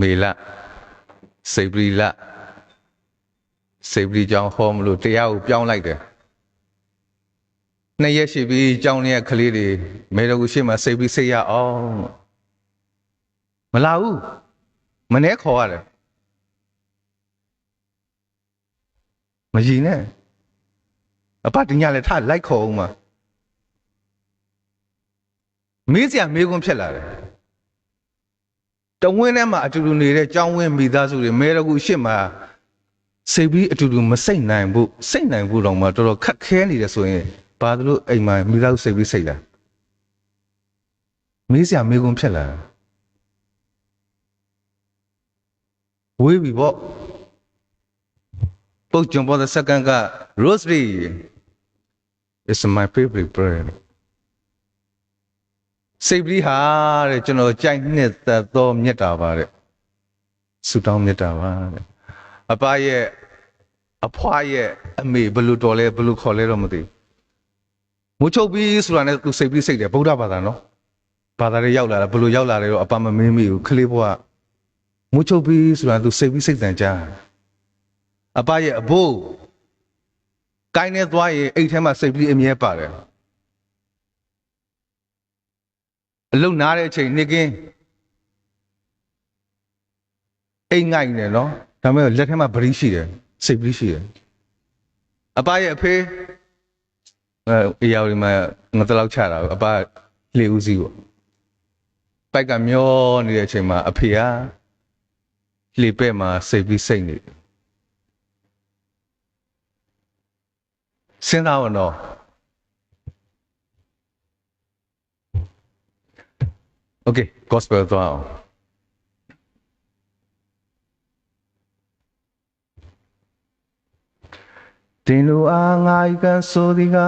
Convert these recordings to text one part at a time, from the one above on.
မေလစိတ်ပရိလစိတ်ပရိကြောင်းဟောမလို့တရားကိုပြောင်းလိုက်တယ်နှစ်ရက်ရှိပြီကြောင်းရဲ့ကလေးတွေမေတော်ကိုရှေ့မှာစိတ်ပရိစိတ်ရအောင်မလာဘူးမနှဲခေါ်ရတယ်မကြည့်နဲ့အပတညလည်းထလိုက်ခေါ်အောင်မှာမေးစရာမေးခွန်းဖြစ်လာတယ် တဝင်းထဲမှာအတူတူနေတဲ့ကြောင်းဝင်းမိသားစုတွေမဲတကူရှစ်မှာစိတ်ပြီးအတူတူမစိတ်နိုင်ဘူးစိတ်နိုင်ဘူးတော့မှတော်တော်ခက်ခဲနေတယ်ဆိုရင်ဘာလို့အိမ်မှာမိသားစုစိတ်ပြီးစိတ်လာမေးစရာမေးခွန်းဖြစ်လာဝေးပြီပေါ့ပုတ်ကြံပေါ်တဲ့စက္ကန့်က rosary is my favorite prayer စိတ်ပြီးဟာတဲ့ကျွန်တော်ကြိုက်နှစ်သက်သောမေတ္တာပါတဲ့ဆုတောင်းမေတ္တာပါတဲ့အပရဲ့အဖွားရဲ့အမေဘယ်လိုတော်လဲဘယ်လိုခေါ်လဲတော့မသိဘူးမချုပ်ပြီးဆိုတာနဲ့သူစိတ်ပြီးစိတ်တယ်ဗုဒ္ဓဘာသာနော်ဘာသာတွေရောက်လာတာဘယ်လိုရောက်လာလဲတော့အပမမင်းမိဘူးခလေးဘွားမချုပ်ပြီးဆိုတာသူစိတ်ပြီးစိတ်တန်ကြားအပရဲ့အဘိုးကိုင်းနေသွားရင်အိတ်ထဲမှာစိတ်ပြီးအမြဲပါတယ် အလုံနားတဲ့အချိန်နေကင်းအိမ်ငိုက်နေနော်ဒါပေမဲ့လက်ထဲမှာဗရီးရှိတယ်စိတ်ဗရီးရှိတယ်အပရဲ့အဖေအဲအရာဒီမှာငါတလောက်ချတာအပလေဦးစီးပေါ့ပိုက်ကမျောနေတဲ့အချိန်မှာအဖေကလေပဲ့မှာစိတ်ပြီးစိတ်နေတယ်စဉ်းစားအောင်တော့ Okay, gospel သွားအောင်တင်လူအားငါဤကဆိုဒီက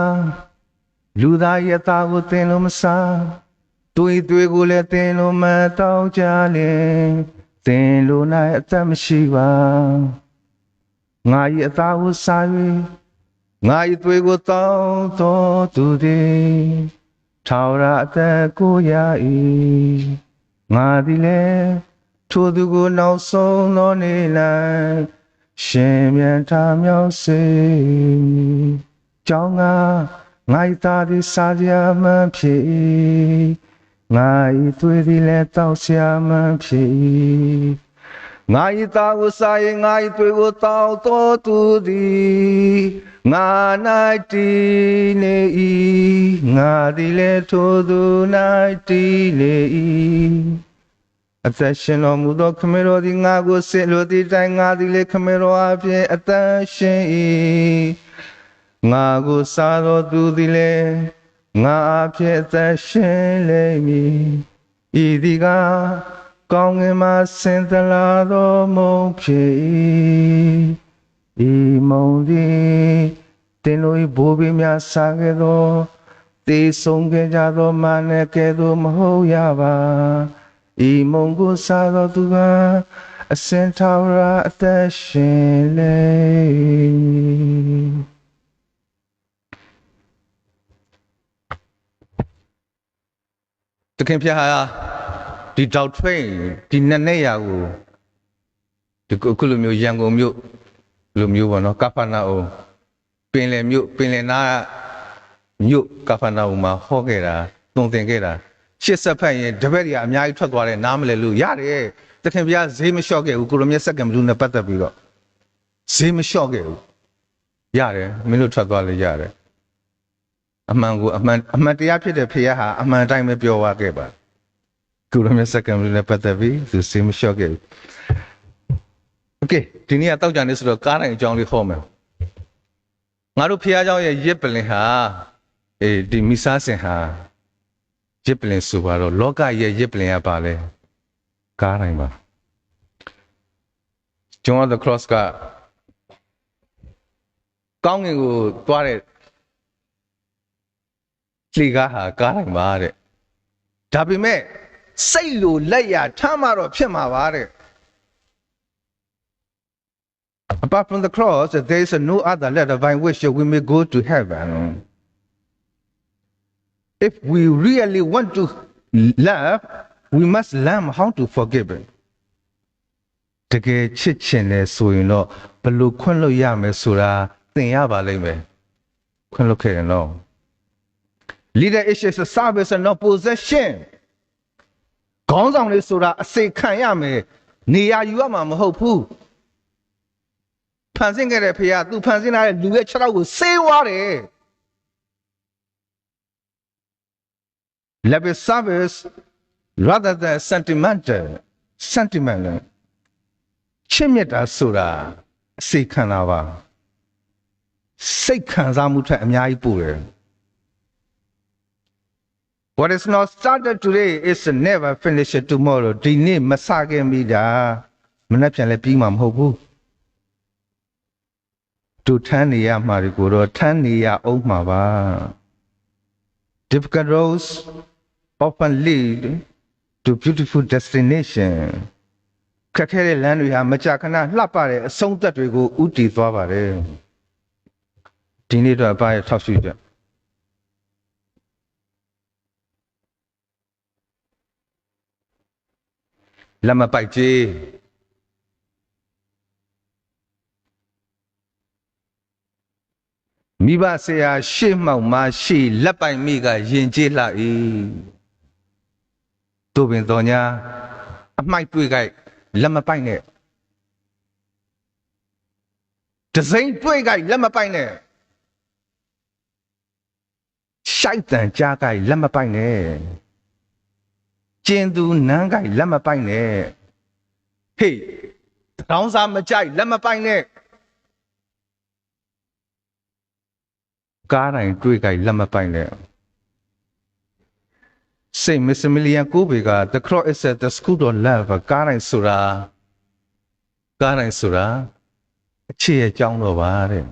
လူသားရဲ့သားကိုတင်လို့မစားတွေးတွေးကိုလည်းတင်လို့မတောင်းကြလေတင်လို့နိုင်အသက်မရှိပါငါဤအသားကိုစား၍ငါဤတွေးကိုတောင်းတော်သူသည် ထာဝရအသက်ကိုရ၏ငါသည်လည်းထိုသူကိုနောက်ဆုံးသောနေ့၌ရှင်မြန်ထားမြောက်စေကြောင်းကငါ၏သားသည်စားကြမှန်ဖြစ်၏ငါ၏သွေးသည်လည်းတောက်ရှာမှန်ဖြစ်၏ ငါ၏သားကိုစားရင်ငါ၏သွေးကိုတောက်တော်သူသည်ငါ၌တည်နေ၏ငါသည်လည်းထိုသူ၌တည်နေ၏အသက်ရှင်တော်မူသောခမေတော်သည်ငါကိုစစ်လို့ဒီတိုင်းငါသည်လည်းခမေတော်အဖြစ်အသက်ရှင်၏ငါကိုစားတော်သူသည်လည်းငါအဖြစ်အသက်ရှင်လိမ့်မည်ဤသည်က ကောင်းငင်မှာဆင်းသလာသောမုံဖြစ်၏ဤမုံသည်တင်လို့ဘိုးဘေးများစားခဲ့သောတေဆုံးခဲ့ကြသောမာနကဲ့သို့မဟုတ်ရပါဤမုံကိုစားသောသူကအစင်ထာဝရအသက်ရှင်လေတခင်ဖျား ဒီ doctrine ဒီနက်နဲ့ရာကိုဒီခုလိုမျိုးရန်ကုန်မြို့လိုမျိုးပေါ့နော်ကဖနာအိုပင်လယ်မြို့ပင်လယ်နားမြို့ကဖနာအိုမှာဟောခဲ့တာသွန်သင်ခဲ့တာရှစ်ဆက်ဖက်ရင်တပည့်တွေကအများကြီးထွက်သွားတယ်နားမလဲလို့ရတယ်တခင်ဗျာဈေးမလျှော့ခဲ့ဘူးကိုလိုမြတ်စက္ကန့်ဘလူးနဲ့ပတ်သက်ပြီးတော့ဈေးမလျှော့ခဲ့ဘူးရတယ်မင်းတို့ထွက်သွားလေရတယ်အမှန်ကိုအမှန်အမှန်တရားဖြစ်တဲ့ဖေရဟာအမှန်တိုင်းပဲပြောသွားခဲ့ပါ ကိုလိုမြတ်စက္ကန့်ဘလူးနဲ့ပတ်သက်ပြီးသူဈေးမလျှော့ခဲ့ဘူးโอเคဒီနေ့ကတောက်ကြနေဆိုတော့ကားတိုင်းအကြောင်းလေးဟောမယ်ငါတို့ဖះเจ้าရဲ့ရစ်ပလင်ဟာအေးဒီမိစားစင်ဟာရစ်ပလင်ဆိုပါတော့လောကရဲ့ရစ်ပလင်ကပါလဲကားတိုင်းပါ John of the Cross ကကောင်းငင်ကိုသွားတဲ့လှေကားဟာကားတိုင်းပါတဲ့ဒါပေမဲ့ စိတ်လိုလက်ရထမ်းမှတော့ဖြစ်မှာပါတဲ့ Apart from the cross, there is no other letter by which we may go to heaven. If we really want to love, we must learn how to forgive. တကယ်ချစ်ချင်တယ်ဆိုရင်တော့ဘယ်လို့ခွင့်လွှတ်ရမယ်ဆိုတာသင်ရပါလိမ့်မယ်ခွင့်လွှတ်ခဲ့ရင်တော့ leader is a service and not possession ခေါင်းဆောင်လေးဆိုတာအစိခံရမယ်နေရာယူရမှာမဟုတ်ဘူးဖန်ဆင်းခဲ့တဲ့ဖေကသူဖန်ဆင်းလာတဲ့လူရဲ့ခြေထောက်ကိုဆေးဝါးတယ် let be service rather than sentimental sentiment လဲချစ်မြတ်တာဆိုတာအစိခံတာပါစိတ်ခံစားမှုထက်အများကြီးပိုတယ် What is not started today is never finished tomorrow ဒီနေ့မစခင်မိတာမနေ့ပြန်လည်းပြီးမှာမဟုတ်ဘူးတူထမ်းနေရမှာဒီကိုတော့ထမ်းနေရအောင်မှာပါ difficult roads often lead to beautiful destination ခက်ခဲတဲ့လမ်းတွေဟာမကြာခဏလှပတဲ့အဆုံးသက်တွေကိုဥတည်သွားပါတယ်ဒီနေ့တော့အပါရဲ့ထောက်ရှိချက် လက်မပိုက်ကြီးမိဘဆရာရှေ့မှောက်မှာရှေ့လက်ပိုင်မိကယင်ကျေးလှ၏တို့ပင်တော်ညာအမိုက်တွေ့ကြိုက်လက်မပိုက်နဲ့တစိမ့်တွေ့ကြိုက်လက်မပိုက်နဲ့ရှိုက်တန်ကြားကြိုက်လက်မပိုက်နဲ့ ကျင်သူနန်းကြိုက်လက်မပိုက်နဲ့ဟေးတောင်းစားမကြိုက်လက်မပိုက်နဲ့ကားတိုင်းတွေ့ကြိုက်လက်မပိုက်နဲ့ Saint Maximilian ကိုဘေက the cross is at the school of love ကားတိုင်းဆိုတာကားတိုင်းဆိုတာအခြေအကြောင်းတော့ပါတဲ့